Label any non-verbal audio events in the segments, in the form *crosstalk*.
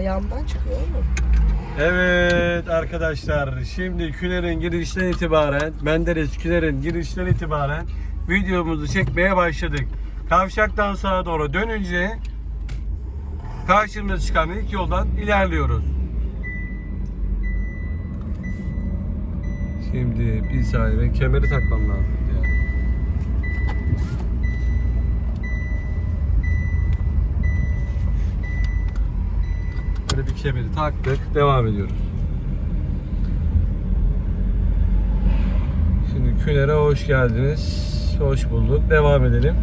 Ayağımdan çıkıyor oğlum. Evet arkadaşlar şimdi Küler'in girişten itibaren Menderes Küler'in girişten itibaren videomuzu çekmeye başladık. Kavşaktan sağa doğru dönünce karşımıza çıkan ilk yoldan ilerliyoruz. Şimdi bir saniye ben kemeri takmam lazım ya. Böyle bir kemeri taktık. Devam ediyoruz. Şimdi Küner'e hoş geldiniz. Hoş bulduk. Devam edelim.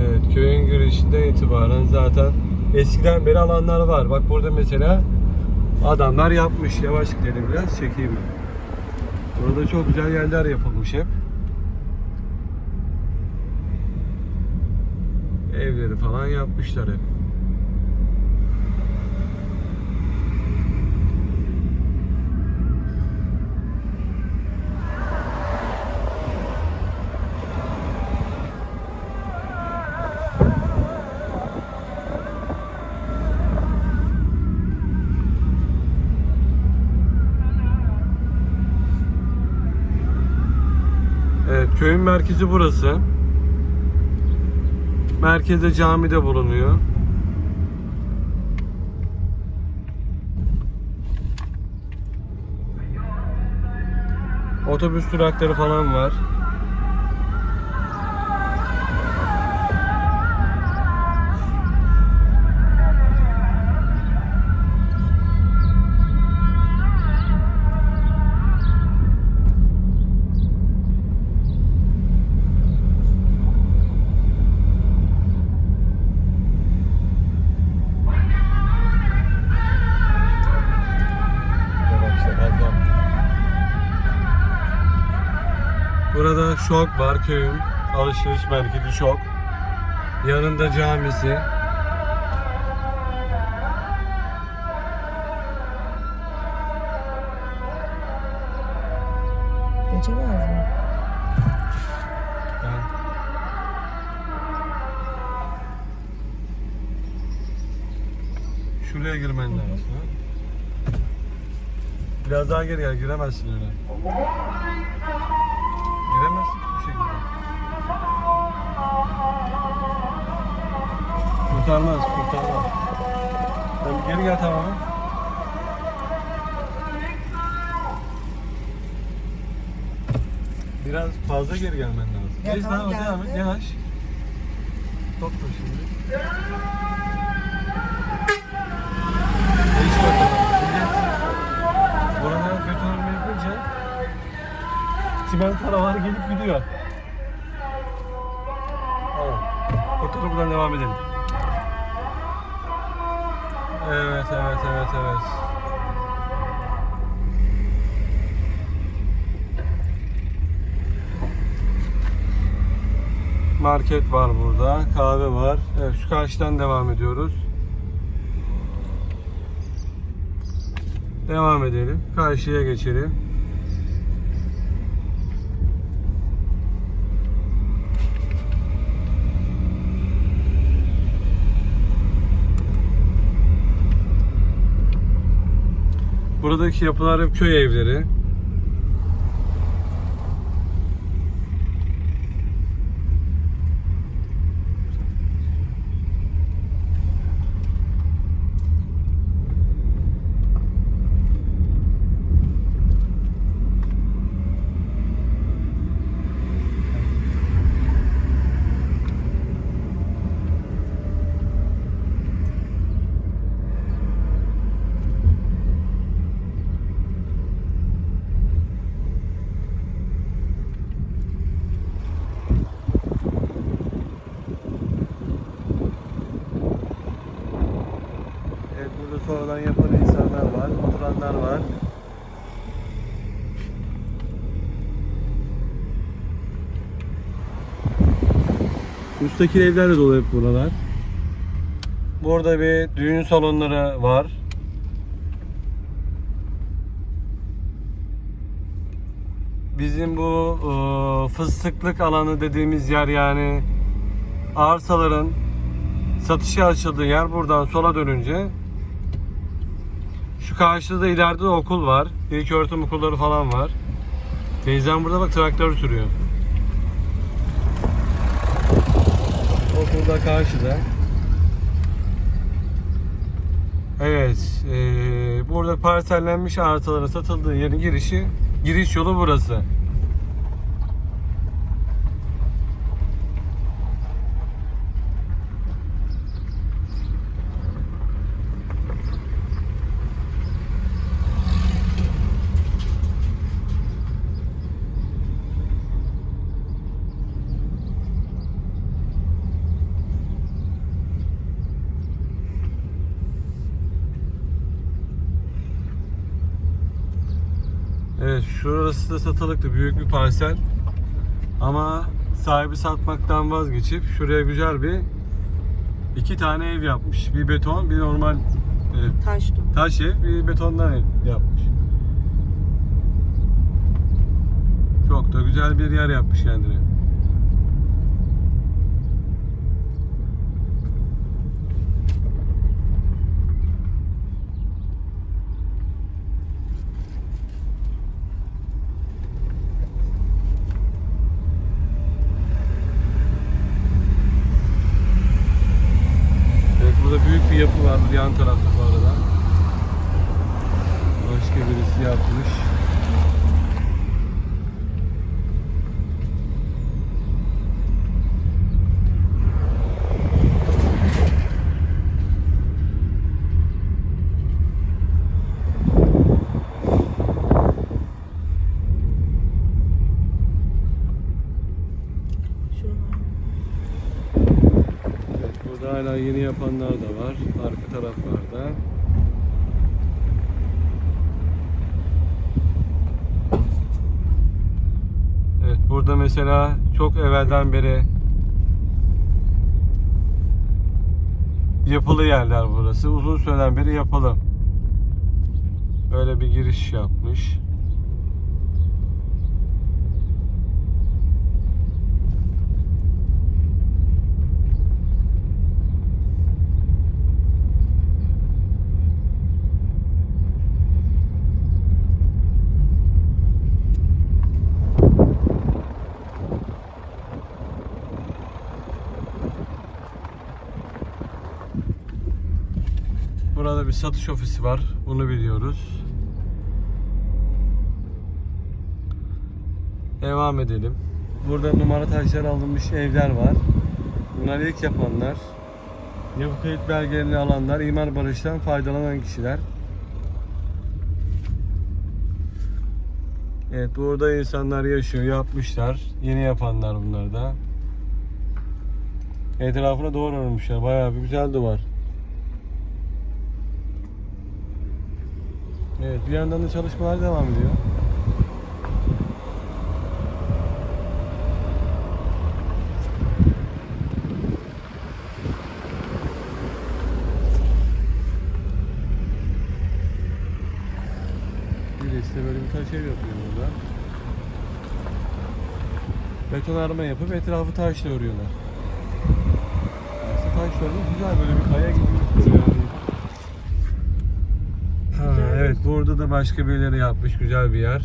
Evet köyün girişinden itibaren zaten eskiden beri alanlar var. Bak burada mesela adamlar yapmış. Yavaş gidelim biraz çekeyim. Burada çok güzel yerler yapılmış hep. Evleri falan yapmışlar hep. Köyün merkezi burası. Merkezde cami de bulunuyor. Otobüs durakları falan var. Şok var köyün. Alışveriş merkezi şok. Yanında camisi. Geçemez mi? Yani. Şuraya girmen lazım. Biraz daha geri gel, giremezsin öyle. Kurtarmaz, kurtarmaz. Sen geri gel tamamen. Biraz fazla geri gelmen lazım. Ya Neyse tamam, tamam, devam et, yanaş. Topla şimdi. Değiş bakalım. Şimdi buralara betonarme yapınca çimento arabalar gelip gidiyor. Tamam. Buradan devam edelim. Evet, evet, evet, evet. Market var burada, kahve var. Evet, şu karşıdan devam ediyoruz. Devam edelim. Karşıya geçelim. Buradaki yapılar hep köy evleri. Müstakil evlerle dolu hep buralar. Burada bir düğün salonları var. Bizim bu e, fıstıklık alanı dediğimiz yer yani arsaların satışa açıldığı yer buradan sola dönünce şu karşıda ileride de okul var. İlk öğretim okulları falan var. Teyzem burada bak traktör sürüyor. Okul da karşıda. Evet, eee, burada parsellenmiş arsaların satıldığı yerin girişi, giriş yolu burası. Evet, şurası da satılıktı, büyük bir parsel. Ama sahibi satmaktan vazgeçip şuraya güzel bir iki tane ev yapmış. Bir beton, bir normal e, Taş taş ev, bir betondan ev yapmış. Çok da güzel bir yer yapmış kendine. Evet burada büyük bir yapı var yan tarafta bu arada. Başka birisi yapmış. Şuralar. Evet, burada hala yeni yapanlar da var. Arka taraflarda. Evet burada mesela çok evvelden beri yapılı yerler burası. Uzun süreden beri yapılı. Böyle bir giriş yapmış. Burada bir satış ofisi var. Bunu biliyoruz. Devam edelim. Burada numara taşlar alınmış evler var. Bunlar ilk yapanlar. Yapı kayıt belgelerini alanlar, imar barıştan faydalanan kişiler. Evet burada insanlar yaşıyor, yapmışlar. Yeni yapanlar bunlar da. Etrafına duvar örmüşler. Bayağı bir güzel duvar. Evet bir yandan da çalışmalar devam ediyor. De böyle bir taş ev yapıyor. Beton arma yapıp etrafı taşla örüyorlar. Aslında taş örmek güzel böyle bir kaya gibi duruyor. Ha, evet burada da başka birileri yapmış güzel bir yer.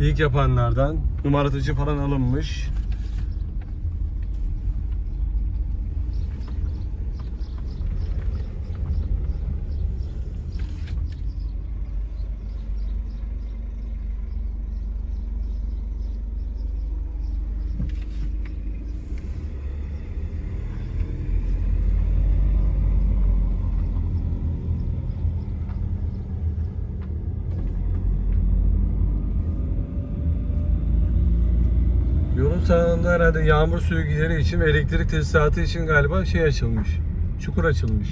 İlk yapanlardan numaratıcı falan alınmış. Sağında herhalde yağmur suyu gideri için ve elektrik tesisatı için galiba şey açılmış. Çukur açılmış.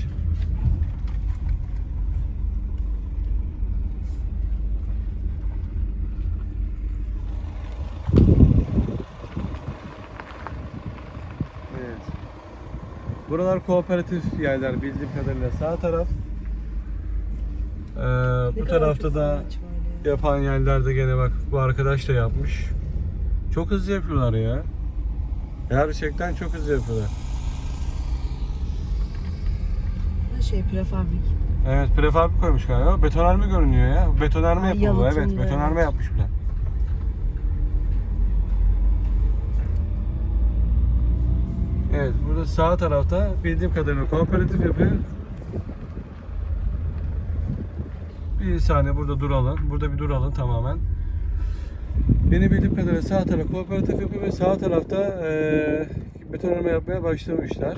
Evet. Buralar kooperatif yerler bildiğim kadarıyla sağ taraf. Ee, bu tarafta da yapan yerlerde gene bak bu arkadaş da yapmış. Çok hızlı yapıyorlar ya. Gerçekten çok hızlı yapıyorlar. Bu şey prefabrik. Evet prefabrik koymuş galiba. Betonarme görünüyor ya. Betonarme Ha, yapıldı. Evet yalıtımlı, betonarme evet. yapmış bile. Evet burada sağ tarafta bildiğim kadarıyla kooperatif yapıyor. Bir saniye burada duralım. Burada bir duralım tamamen. Beni bildiğim kadarıyla sağ taraf kooperatif yapıyor ve sağ tarafta eee betonarme yapmaya başlamışlar.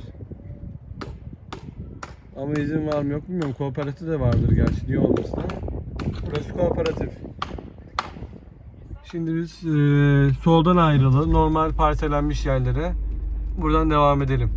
Ama izin var mı yok bilmiyorum. Kooperatif de vardır gerçi. Niye olmasın. Burası kooperatif. Şimdi biz eee, soldan ayrılalım. Normal parselenmiş yerlere. Buradan devam edelim.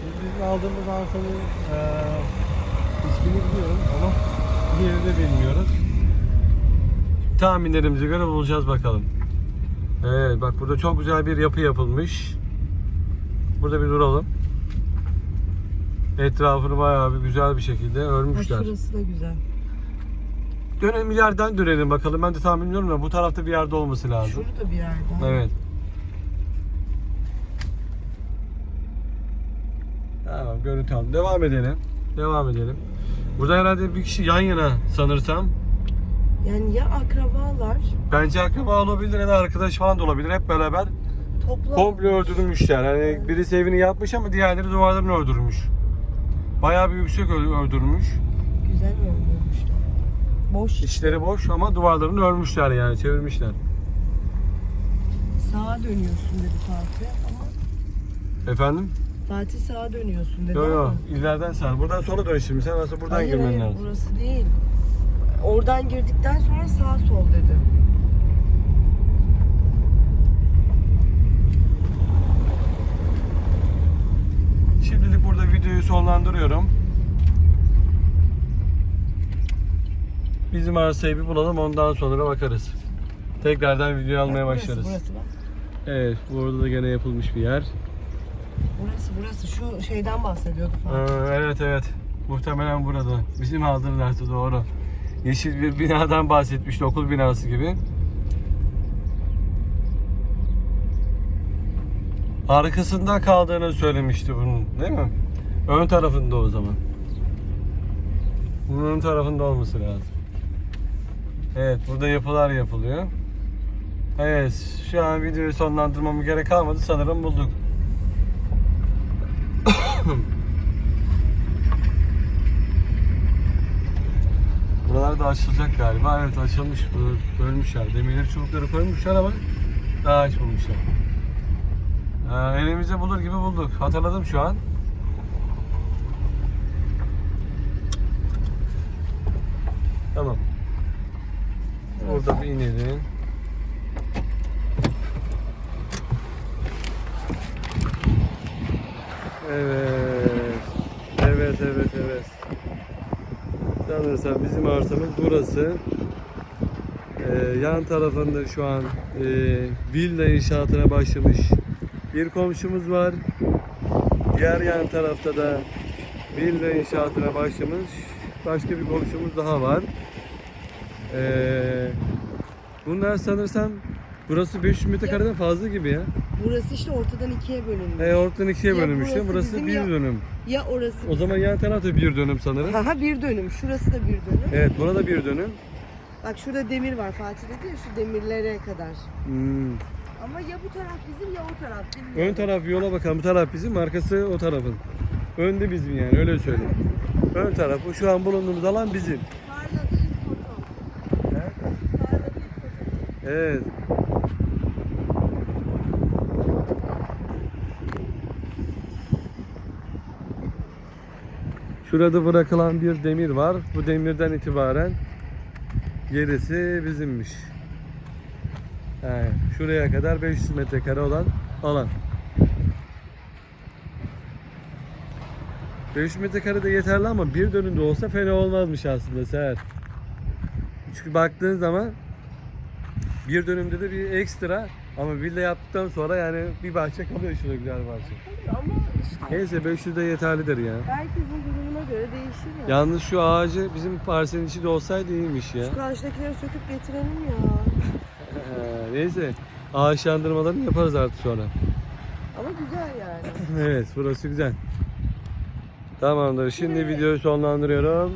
Şimdi bizim aldığımız arsanın eee ismini biliyorum ama diğerini de bilmiyoruz. Tahminlerimize göre bulacağız bakalım. Evet bak burada çok güzel bir yapı yapılmış. Burada bir duralım. Etrafını bayağı bir güzel bir şekilde Ha, örmüşler. şurası da güzel. Dönelim ileriden dönelim bakalım. Ben de tahmin ediyorum da bu tarafta bir yerde olması lazım. Şurada bir yerde. Evet. Tamam görüntü aldım. Devam edelim. Devam edelim. Burada herhalde bir kişi yan yana sanırsam. Yani ya akrabalar Bence akraba olabilir ya da arkadaş falan da olabilir. Hep beraber toplam komple öldürülmüşler. Hani birisi evini yapmış ama diğerleri duvarlarını öldürmüş. Bayağı bir yüksek öldürmüş. güzel öldürmüşler. Boş. İçleri boş ama duvarlarını örmüşler yani çevirmişler. Sağa dönüyorsun dedi Fatih ama Efendim? Fatih sağa dönüyorsun dedi Yok yok ama. ileriden sağ. Buradan sola dön şimdi. Sen aslında buradan hayır, girmen hayır, lazım. burası değil. Oradan girdikten sonra sağ sol dedi. Şimdilik burada videoyu sonlandırıyorum. Bizim arsayı bir bulalım ondan sonra bakarız. Tekrardan video almaya Bak, başlarız. Burası, burası bak. Evet, burada da gene yapılmış bir yer. Burası burası şu şeyden bahsediyordu Ee, evet evet. Muhtemelen burada. Bizim arsa doğru. Yeşil bir binadan bahsetmişti, okul binası gibi. Arkasında kaldığını söylemişti bunun, değil mi? Ön tarafında o zaman. Bunun ön tarafında olması lazım. Evet, burada yapılar yapılıyor. Evet, şu an videoyu sonlandırmamı gerek kalmadı. Sanırım bulduk. Buralar da açılacak galiba. Evet açılmış. Böl- Bölmüşler. Demirleri çubukları koymuşlar ama daha açmamışlar. Ee, elimize bulur gibi bulduk. Hatırladım şu an. Tamam. Orada bir inelim. Evet. Evet, evet, evet. Sanırsam bizim arsamız burası. Ee, yan tarafında şu an e, villa inşaatına başlamış bir komşumuz var. Diğer yan tarafta da villa inşaatına başlamış başka bir komşumuz daha var. Ee, bunlar sanırsam burası 500 metrekareden fazla gibi ya. Burası işte ortadan ikiye bölünmüş. E, ortadan ikiye Ya bölünmüş değil mi? burası Burası bizim bir ya- dönüm. Ya orası. O zaman yan taraf da bir dönüm sanırım. Haha bir dönüm. Şurası da bir dönüm. Evet burada bir dönüm. Bak şurada demir var Fatih dedi ya şu demirlere kadar. Hmm. Ama ya bu taraf bizim ya o taraf. bilmiyorum. Ön taraf yola bakalım. Bu taraf bizim, arkası o tarafın. Önde bizim yani öyle söyleyeyim. Ön tarafı şu an bulunduğumuz alan bizim. İlk foto. Parladı ilk foto. Evet. Şurada bırakılan bir demir var. Bu demirden itibaren gerisi bizimmiş. Yani şuraya kadar 500 metrekare olan alan. 500 metrekare de yeterli ama bir dönümde olsa fena olmazmış aslında Seher. Çünkü baktığın zaman bir dönümde de bir ekstra ama villa yaptıktan sonra yani bir bahçe kalıyor şurada güzel bahçe. Ama işte Neyse 500 de yeterlidir ya. herkesin durumuna göre değişir ya. Yalnız şu ağacı bizim parselin içinde olsaydı iyiymiş ya. Şu karşıdakileri söküp getirelim ya. Ee, Neyse ağaçlandırmalarını yaparız artık sonra. Ama güzel yani. *laughs* Evet burası güzel. Tamamdır. Şimdi videoyu sonlandırıyorum.